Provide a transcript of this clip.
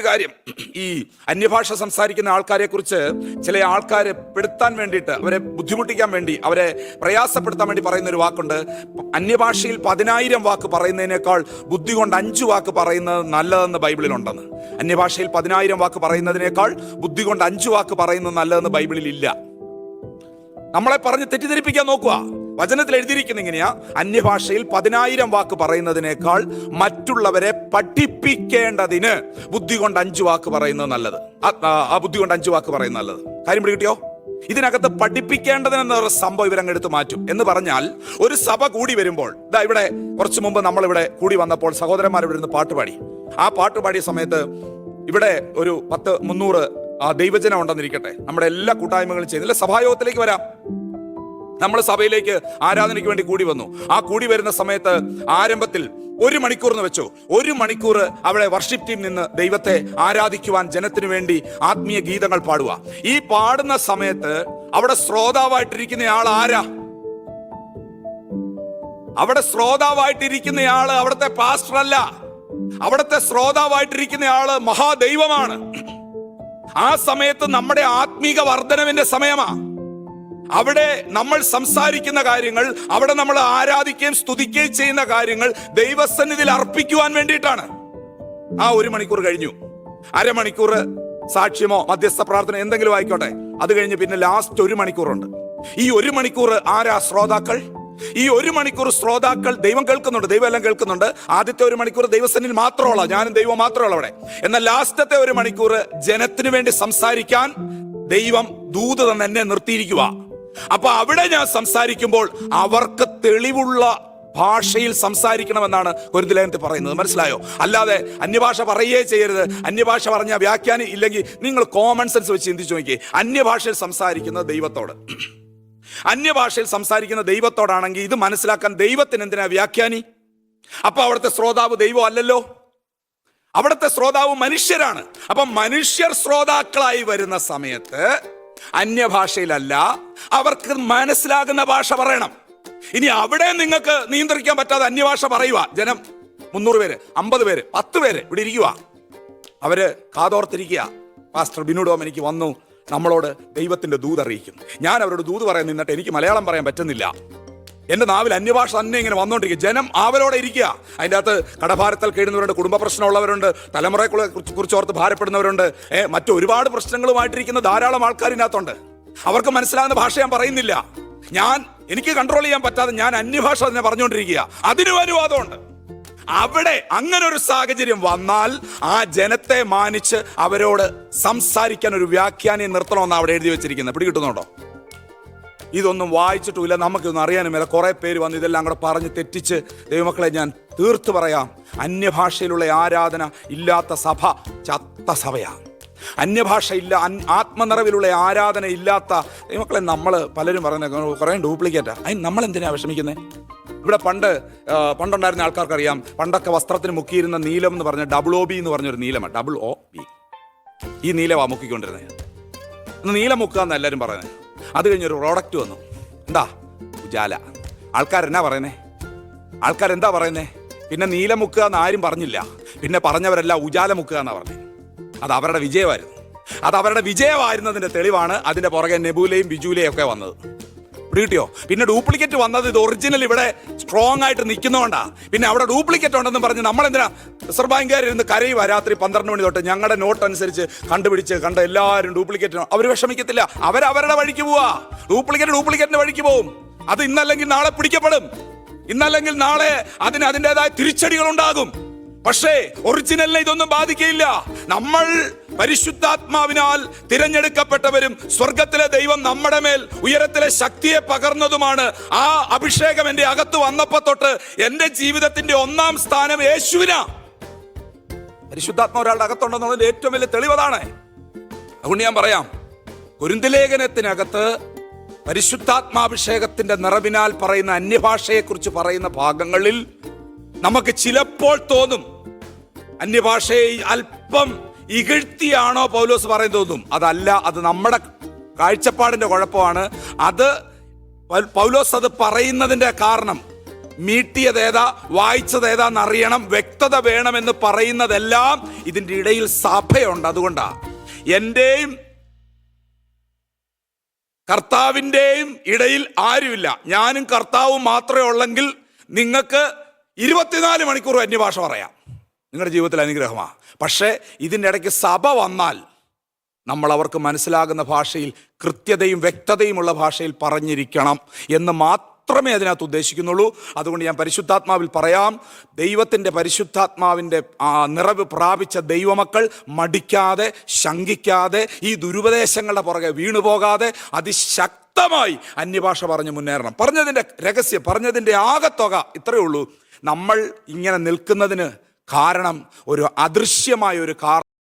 ഒരു കാര്യം. ഈ അന്യഭാഷ സംസാരിക്കുന്ന ആൾക്കാരെ കുറിച്ച് ചില ആൾക്കാരെ പെടുത്താൻ വേണ്ടിയിട്ട് അവരെ ബുദ്ധിമുട്ടിക്കാൻ വേണ്ടി അവരെ പ്രയാസപ്പെടുത്താൻ വേണ്ടി പറയുന്ന ഒരു വാക്കുണ്ട്. അന്യഭാഷയിൽ പതിനായിരം വാക്ക് പറയുന്നതിനേക്കാൾ ബുദ്ധി കൊണ്ട് അഞ്ചു വാക്ക് പറയുന്നത് നല്ലതെന്ന് ബൈബിളിലുണ്ടെന്ന്. അന്യഭാഷയിൽ പതിനായിരം വാക്ക് പറയുന്നതിനേക്കാൾ ബുദ്ധി കൊണ്ട് അഞ്ചു വാക്ക് പറയുന്നത് നല്ലതെന്ന് ബൈബിളിൽ ഇല്ല നമ്മളെ പറഞ്ഞ് തെറ്റിദ്ധരിപ്പിക്കാൻ നോക്കുക. വചനത്തിൽ എഴുതിയിരിക്കുന്ന ഇങ്ങനെയാ അന്യഭാഷയിൽ പതിനായിരം വാക്ക് പറയുന്നതിനേക്കാൾ മറ്റുള്ളവരെ പഠിപ്പിക്കേണ്ടതിന് ബുദ്ധി കൊണ്ട് അഞ്ചു വാക്ക് പറയുന്നത് നല്ലത്. ആ- ബുദ്ധി കൊണ്ട് അഞ്ചു വാക്ക് പറയുന്നത് നല്ലത്. കാര്യം പിടി കിട്ടിയോ ഇതിനകത്ത് പഠിപ്പിക്കേണ്ടതിനെന്ന സംഭവം ഇവരങ്ങ് എടുത്തു മാറ്റും. എന്ന് പറഞ്ഞാൽ ഒരു സഭ കൂടി വരുമ്പോൾ ഇതാ ഇവിടെ കുറച്ചു മുമ്പ് നമ്മൾ ഇവിടെ കൂടി വന്നപ്പോൾ സഹോദരന്മാർ ഇവിടെ നിന്ന് പാട്ടുപാടി ആ പാട്ട് പാടിയ സമയത്ത് ഇവിടെ ഒരു പത്ത് മുന്നൂറ് ദൈവജനം ഉണ്ടെന്നിരിക്കട്ടെ. നമ്മുടെ എല്ലാ കൂട്ടായ്മകളും ചെയ്യുന്നില്ല സഭായോഗത്തിലേക്ക് വരാം. നമ്മൾ സഭയിലേക്ക് ആരാധനയ്ക്ക് വേണ്ടി കൂടി വന്നു. ആ കൂടി വരുന്ന സമയത്ത് ആരംഭത്തിൽ ഒരു മണിക്കൂർ എന്ന് വെച്ചു. ഒരു മണിക്കൂർ അവിടെ വർഷിപ്പ് ടീം നിന്ന് ദൈവത്തെ ആരാധിക്കുവാൻ ജനത്തിനു വേണ്ടി ആത്മീയ ഗീതങ്ങൾ പാടുക ഈ പാടുന്ന സമയത്ത് അവിടെ ശ്രോതാവായിട്ടിരിക്കുന്ന ആൾ ആരാ? അവിടെ ശ്രോതാവായിട്ടിരിക്കുന്ന ആൾ അവിടുത്തെ പാസ്റ്റർ അല്ല. അവിടുത്തെ ശ്രോതാവായിട്ടിരിക്കുന്ന ആൾ മഹാദൈവമാണ്. ആ സമയത്ത് നമ്മുടെ ആത്മീക വർധനവിന്റെ സമയമാ. അവിടെ നമ്മൾ സംസാരിക്കുന്ന കാര്യങ്ങൾ അവിടെ നമ്മൾ ആരാധിക്കുകയും സ്തുതിക്കുകയും ചെയ്യുന്ന കാര്യങ്ങൾ ദൈവസന്നിധിയിൽ അർപ്പിക്കുവാൻ വേണ്ടിയിട്ടാണ്. ആ ഒരു മണിക്കൂർ കഴിഞ്ഞു. അരമണിക്കൂർ സാക്ഷ്യമോ മധ്യസ്ഥ പ്രാർത്ഥന എന്തെങ്കിലും ആയിക്കോട്ടെ. അത് കഴിഞ്ഞ് പിന്നെ ലാസ്റ്റ് ഒരു മണിക്കൂറുണ്ട്. ഈ ഒരു മണിക്കൂർ ആരാ ശ്രോതാക്കൾ? ഈ ഒരു മണിക്കൂർ ശ്രോതാക്കൾ ദൈവം കേൾക്കുന്നുണ്ട് ദൈവം എല്ലാം കേൾക്കുന്നുണ്ട്. ആദ്യത്തെ ഒരു മണിക്കൂർ ദൈവസന്നിൽ മാത്രമുള്ള ഞാനും ദൈവം മാത്രമുള്ള അവിടെ. എന്നാൽ ലാസ്റ്റത്തെ ഒരു മണിക്കൂർ ജനത്തിനു വേണ്ടി സംസാരിക്കാൻ ദൈവം ദൂത് തന്നെ നിർത്തിയിരിക്കുക അപ്പൊ അവിടെ ഞാൻ സംസാരിക്കുമ്പോൾ അവർക്ക് തെളിവുള്ള ഭാഷയിൽ സംസാരിക്കണമെന്നാണ് കുരുന്തലേനത്തിൽ പറയുന്നത്. മനസ്സിലായോ? അല്ലാതെ അന്യഭാഷ പറയേ ചെയ്യരുത്. അന്യഭാഷ പറഞ്ഞ വ്യാഖ്യാനം ഇല്ലെങ്കിൽ നിങ്ങൾ കോമൺ സെൻസ് വെച്ച് ചിന്തിച്ചു നോക്കി അന്യഭാഷയിൽ സംസാരിക്കുന്ന ദൈവത്തോട്. അന്യഭാഷയിൽ സംസാരിക്കുന്ന ദൈവത്തോടാണെങ്കിൽ ഇത് മനസ്സിലാക്കാൻ ദൈവത്തിന് എന്തിനാ വ്യാഖ്യാനി? അപ്പൊ അവിടുത്തെ ശ്രോതാവ് ദൈവം അല്ലല്ലോ. അവിടുത്തെ ശ്രോതാവ് മനുഷ്യരാണ്. അപ്പൊ മനുഷ്യർ ശ്രോതാക്കളായി വരുന്ന സമയത്ത് അന്യഭാഷയിലല്ല അവർക്ക് മനസ്സിലാകുന്ന ഭാഷ പറയണം. ഇനി അവിടെ നിങ്ങൾക്ക് നിയന്ത്രിക്കാൻ പറ്റാതെ അന്യഭാഷ പറയുക ജനം മുന്നൂറ് പേര് അമ്പത് പേര് പത്ത് പേര് ഇവിടെ ഇരിക്കുക അവർ കാതോർത്തിരിക്കുക പാസ്റ്റർ ബിനു എനിക്ക് വന്നു. നമ്മളോട് ദൈവത്തിന്റെ ദൂത് അറിയിക്കും ഞാൻ അവരോട് ദൂത് പറയാൻ നിന്നിട്ട് എനിക്ക് മലയാളം പറയാൻ പറ്റുന്നില്ല. എന്റെ നാവിൽ അന്യഭാഷ തന്നെ ഇങ്ങനെ വന്നുകൊണ്ടിരിക്കുക ജനം ആവലോടെ ഇരിക്കുക അതിന്റെ അകത്ത് കടഭാരത്താൽ കഴിയുന്നവരുണ്ട് കുടുംബ പ്രശ്നമുള്ളവരുണ്ട് തലമുറയെ കുറിച്ച് ഓർത്ത് ഭാരപ്പെടുന്നവരുണ്ട്. മറ്റു ഒരുപാട് പ്രശ്നങ്ങളുമായിട്ടിരിക്കുന്ന ധാരാളം ആൾക്കാർ ഇതിനകത്തുണ്ട് അവർക്ക് മനസ്സിലാകുന്ന ഭാഷ ഞാൻ പറയുന്നില്ല. ഞാൻ എനിക്ക് കൺട്രോൾ ചെയ്യാൻ പറ്റാതെ ഞാൻ അന്യഭാഷ തന്നെ പറഞ്ഞുകൊണ്ടിരിക്കുക അതിനും അനുവാദമുണ്ട്. അവിടെ അങ്ങനെ ഒരു സാഹചര്യം വന്നാൽ ആ ജനത്തെ മാനിച്ച് അവരോട് സംസാരിക്കാൻ ഒരു വ്യാഖ്യാനം നിർത്തണമെന്ന് അവിടെ എഴുതി വെച്ചിരിക്കുന്നത്. പിടികിട്ടുന്നുണ്ടോ? ഇതൊന്നും വായിച്ചിട്ടുമില്ല നമുക്കിതൊന്നും അറിയാനും മേല കുറെ പേര് വന്ന് ഇതെല്ലാം കൂടെ പറഞ്ഞ് തെറ്റിച്ച് ദൈവമക്കളെ ഞാൻ തീർത്തു പറയാം. അന്യഭാഷയിലുള്ള ആരാധന ഇല്ലാത്ത സഭ ചത്ത സഭയാണ്. അന്യഭാഷ ഇല്ല അൻ- ആത്മനിറവിലുള്ള ആരാധന ഇല്ലാത്ത മക്കളെ നമ്മൾ പലരും പറയുന്ന കുറേ ഡ്യൂപ്ലിക്കേറ്റാണ് അതിന് നമ്മൾ എന്തിനാ വിഷമിക്കുന്നത് ഇവിടെ പണ്ട് പണ്ടുണ്ടായിരുന്ന ആൾക്കാർക്കറിയാം പണ്ടൊക്കെ വസ്ത്രത്തിന് മുക്കിയിരുന്ന നീലം എന്ന് പറഞ്ഞ ഡബിൾ ഒ ബി എന്ന് പറഞ്ഞൊരു നീലമാണ് ഡബിൾ ഒ ബി ഈ നീലമാ മുക്കിക്കൊണ്ടിരുന്നത് നീല മുക്കുക എന്ന് എല്ലാവരും പറയുന്നത് അത് കഴിഞ്ഞൊരു പ്രോഡക്റ്റ് വന്നു. എന്താ? ഉജാല. ആൾക്കാരെന്നാ പറയുന്നേ? ആൾക്കാരെന്താ പറയുന്നേ? പിന്നെ നീലം മുക്കുക എന്ന് ആരും പറഞ്ഞില്ല. പിന്നെ പറഞ്ഞവരെല്ലാം ഉജാല മുക്കുക എന്നാ പറഞ്ഞത് അത് അവരുടെ വിജയമായിരുന്നു. അത് അവരുടെ വിജയമായിരുന്നതിന്റെ തെളിവാണ് അതിന്റെ പുറകെ നെബൂലയും ബിജൂലയും ഒക്കെ വന്നത്. കിട്ടിയോ? പിന്നെ ഡ്യൂപ്ലിക്കേറ്റ് വന്നത് ഇത് ഒറിജിനൽ ഇവിടെ സ്ട്രോങ് ആയിട്ട് നിൽക്കുന്നതുകൊണ്ടാ പിന്നെ അവിടെ ഡ്യൂപ്ലിക്കേറ്റ് ഉണ്ടെന്ന് പറഞ്ഞ് നമ്മൾ എന്തിനാ റിസർവ് ബാങ്കുകാർ ഇരുന്ന് കരയുക രാത്രി പന്ത്രണ്ട് മണി തൊട്ട്. ഞങ്ങളുടെ നോട്ട് അനുസരിച്ച് കണ്ടുപിടിച്ച് കണ്ട എല്ലാവരും ഡ്യൂപ്ലിക്കേറ്റ് അവർ വിഷമിക്കത്തില്ല. അവർ അവരുടെ വഴിക്ക് പോവാ. ഡ്യൂപ്ലിക്കേറ്റ് ഡ്യൂപ്ലിക്കേറ്റിന്റെ വഴിക്ക് പോവും. അത് ഇന്നല്ലെങ്കിൽ നാളെ പിടിക്കപ്പെടും. ഇന്നല്ലെങ്കിൽ നാളെ അതിന് അതിന്റെതായ തിരിച്ചടികൾ ഉണ്ടാകും പക്ഷേ ഒറിജിനലിനെ ഇതൊന്നും ബാധിക്കില്ല നമ്മൾ പരിശുദ്ധാത്മാവിനാൽ തിരഞ്ഞെടുക്കപ്പെട്ടവരും സ്വർഗത്തിലെ ദൈവം നമ്മുടെ മേൽ ഉയരത്തിലെ ശക്തിയെ പകർന്നതുമാണ് ആ അഭിഷേകം എന്റെ അകത്ത് വന്നപ്പോ തൊട്ട് എന്റെ ജീവിതത്തിന്റെ ഒന്നാം സ്ഥാനം യേശുവിനാ. പരിശുദ്ധാത്മ ഒരാളുടെ അകത്തുണ്ടെന്നുള്ളതിന്റെ ഏറ്റവും വലിയ തെളിവതാണ്. അതുകൊണ്ട് ഞാൻ പറയാം കുരുന്തലേഖനത്തിനകത്ത് പരിശുദ്ധാത്മാഭിഷേകത്തിന്റെ നിറവിനാൽ പറയുന്ന അന്യഭാഷയെക്കുറിച്ച് പറയുന്ന ഭാഗങ്ങളിൽ നമുക്ക് ചിലപ്പോൾ തോന്നും അന്യഭാഷയെ അല്പം ഇകഴ്ത്തിയാണോ പൗലോസ് പറയുന്നത് തോന്നും. അതല്ല അത് നമ്മുടെ കാഴ്ചപ്പാടിന്റെ കുഴപ്പമാണ്. അത് പൗലോസ് അത് പറയുന്നതിന്റെ കാരണം മീട്ടിയതേതാ വായിച്ചതേതാന്ന് അറിയണം വ്യക്തത വേണമെന്ന് പറയുന്നതെല്ലാം ഇതിന്റെ ഇടയിൽ സഭയുണ്ട്. അതുകൊണ്ടാ എന്റെയും കർത്താവിന്റെയും ഇടയിൽ ആരുമില്ല. ഞാനും കർത്താവും മാത്രമേ ഉള്ളെങ്കിൽ നിങ്ങൾക്ക് ഇരുപത്തിനാല് മണിക്കൂർ അന്യഭാഷ പറയാം. നിങ്ങളുടെ ജീവിതത്തിൽ അനുഗ്രഹമാണ് പക്ഷേ ഇതിന്റെ ഇടയ്ക്ക് സഭ വന്നാൽ നമ്മൾ അവർക്ക് മനസ്സിലാകുന്ന ഭാഷയിൽ കൃത്യതയും വ്യക്തതയുമുള്ള ഭാഷയിൽ പറഞ്ഞിരിക്കണം എന്ന് മാത്രമേ അതിനകത്ത് ഉദ്ദേശിക്കുന്നുള്ളൂ. അതുകൊണ്ട് ഞാൻ പരിശുദ്ധാത്മാവിൽ പറയാം ദൈവത്തിന്റെ പരിശുദ്ധാത്മാവിന്റെ ആ നിറവ് പ്രാപിച്ച ദൈവമക്കൾ മടിക്കാതെ ശങ്കിക്കാതെ ഈ ദുരുപദേശങ്ങളുടെ പുറകെ വീണുപോകാതെ അതിശക്തമായി അന്യഭാഷ പറഞ്ഞ് മുന്നേറണം. പറഞ്ഞതിന്റെ രഹസ്യം പറഞ്ഞതിന്റെ ആകത്തുക ഇത്രയേ ഉള്ളൂ. നമ്മൾ ഇങ്ങനെ നിൽക്കുന്നതിന് കാരണം ഒരു അദൃശ്യമായ ഒരു കാർ